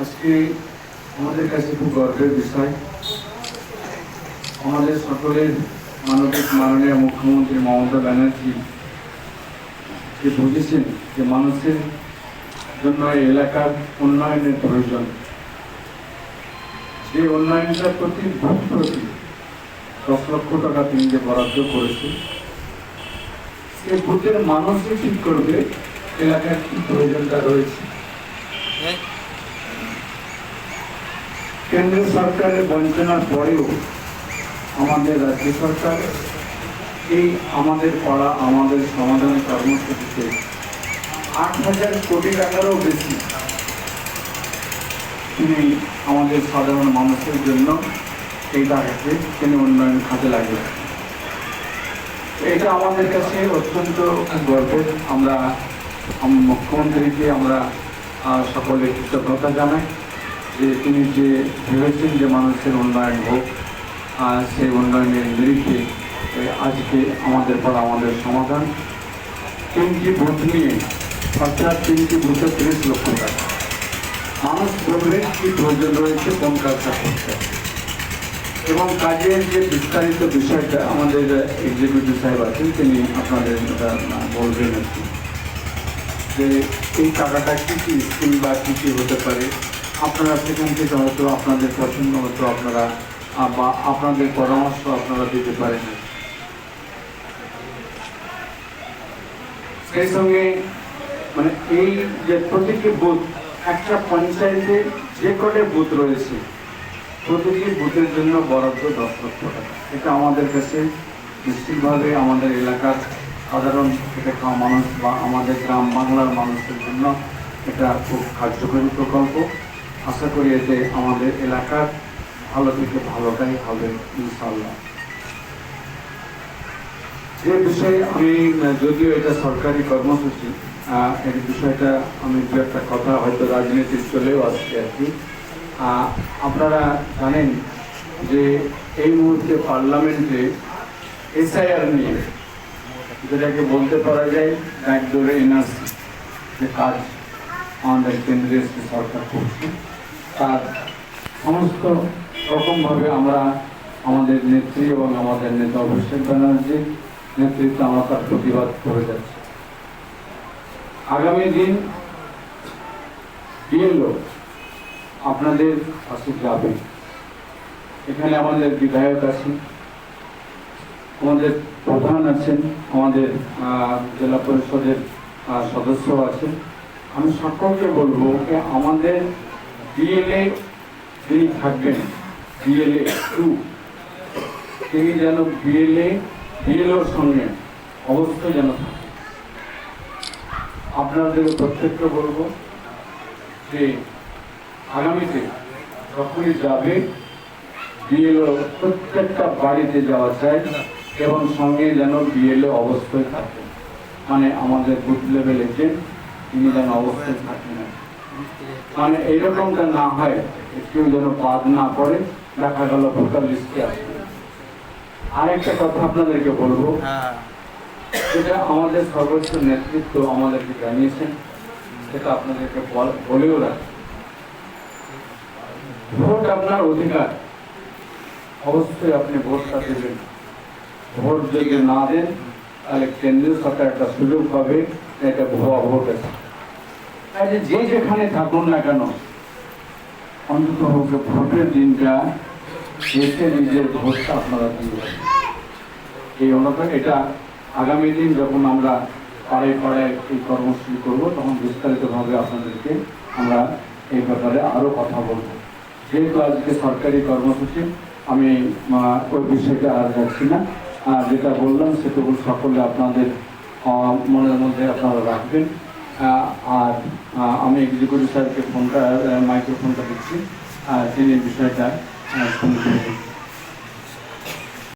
আজকে আমাদের কাছে খুব গর্বের বিষয়। আমাদের সকলের মানবিক মাননীয় মুখ্যমন্ত্রী মমতা ব্যানার্জি যে বুঝেছেন যে মানুষের জন্য এই এলাকার উন্নয়নের প্রয়োজন। যে উন্নয়নটা প্রতি ভূত প্রতি দশ লক্ষ টাকা তিনি যে বরাদ্দ করেছে, সে ভূতের মানুষই ঠিক করবে এলাকার কি প্রয়োজনটা রয়েছে। কেন্দ্র সরকারের বঞ্চনার পরেও আমাদের রাজ্য সরকার এই আমাদের পড়া আমাদের সমাধান কর্মসূচিতে আট হাজার কোটি টাকারও বেশি তিনি আমাদের সাধারণ মানুষের জন্য এই টাকাকে তিনি উন্নয়ন খাতে লাগিয়ে এটা আমাদের কাছে অত্যন্ত গর্বের। আমরা মুখ্যমন্ত্রীকে আমরা সকলে কৃতজ্ঞতা জানাই। যে তিনি যে ভেবেছেন যে মানুষের উন্নয়ন হোক আহ, সেই উন্নয়নের নিরিখে আজকে আমাদের পর আমাদের সমাধান। তিনটি বুথ নিয়ে অর্থাৎ তিনটি বুথে তিরিশ লক্ষ টাকা। মানুষ বলবে কি প্রয়োজন রয়েছে কোন কাজটা করতে এবং কাজের যে বিস্তারিত বিষয়টা আমাদের এক্সিকিউটিভ সাহেব আছেন তিনি আপনাদের বলবেন আর কি। যে এই টাকাটা কী কী স্কিম বা কী কী হতে পারে? আপনারা সেখান থেকে হয়তো আপনাদের পছন্দ মতো আপনারা, বা আপনাদের পরামর্শ আপনারা দিতে পারেন। সেই সঙ্গে মানে এই যে প্রতিটি বুথ, একটা পঞ্চায়েতে যে কটে বুথ রয়েছে, প্রতিটি বুথের জন্য বরাদ্দ দশ লক্ষ টাকা। এটা আমাদের কাছে নিশ্চিতভাবে আমাদের এলাকার সাধারণ এটা মানুষ বা আমাদের গ্রাম বাংলার মানুষের জন্য এটা খুব কার্যকরী প্রকল্প। আশা করি এতে আমাদের এলাকার ভালো থেকে ভালোটাই হবে ইনশাল্লাহ যে বিষয়ে আমি, যদিও এটা সরকারি কর্মসূচি এর বিষয়টা আমি দু একটা কথা হয়তো রাজনীতি চলেও আসছে আর কি। আপনারা জানেন যে এই মুহূর্তে পার্লামেন্টে এসআইআর নিয়ে, যেটাকে বলতে পারা যায় ব্যাকডোরে এনআরসি, যে কাজ আমাদের কেন্দ্রীয় সরকার করছে। তার সমস্ত রকমভাবে আমরা আমাদের নেত্রী এবং আমাদের নেতা অভিষেক ব্যানার্জির নেতৃত্বে আমরা তার প্রতিবাদ করে যাচ্ছি। আগামী দিন বিএলও আপনাদের পাশে যাবে। এখানে আমাদের বিধায়ক আছেন, আমাদের প্রধান আছেন, আমাদের জেলা পরিষদের সদস্য আছেন। আমি সকলকে বলব আমাদের বিএলএ যিনি থাকবেন। বিএলএ টু তিনি যেন বিএলএ বিএলওর সঙ্গে অবশ্যই যেন থাকে। আপনাদের প্রত্যেককে বলব যে আগামীতে যখনই যাবে বিএলও প্রত্যেকটা বাড়িতে যাওয়া চাই এবং সঙ্গে যেন বিএলও অবশ্যই থাকে। মানে আমাদের বুথ লেভেল এজেন্ট তিনি যেন অবশ্যই থাকেন। মানে এইরকমটা না হয় কেউ যেন বাদ না করে দেখা গেল ভোটার লিস্টে আসবে আরেকটা কথা আপনাদেরকে বলব যেটা আমাদের সর্বোচ্চ নেতৃত্ব আমাদেরকে জানিয়েছেন সেটা আপনাদেরকে বলেও রাখি। ভোট আপনার অধিকার। অবশ্যই আপনি ভোটটা দেবেন। ভোট যদি না দেন তাহলে কেন্দ্রীয় সরকার একটা সুযোগ পাবে এটা ভুয়া ভোট আছে। যে যেখানে থাকুন না কেন অন্তত হোক ভোটের দিনটা এসে নিজের ভোটটা আপনারা দিবেন এই অনুপাত এটা আগামী দিন যখন আমরা পাড়ায় পাড়ায় এই কর্মসূচি করব তখন বিস্তারিতভাবে আপনাদেরকে আমরা এই ব্যাপারে আরও কথা বলব। যেহেতু আজকে সরকারি কর্মসূচি আমি ওই বিষয়টা আর যাচ্ছি না। আহ, যেটা বললাম সেটুকু সকলে আপনাদের মনের মধ্যে আপনারা রাখবেন। আর আমি এক্সিকিউটিভ স্যারকে ফোনটা মাইক্রোফোনটা দিচ্ছি। আর তিনি বিষয়টা শুনতে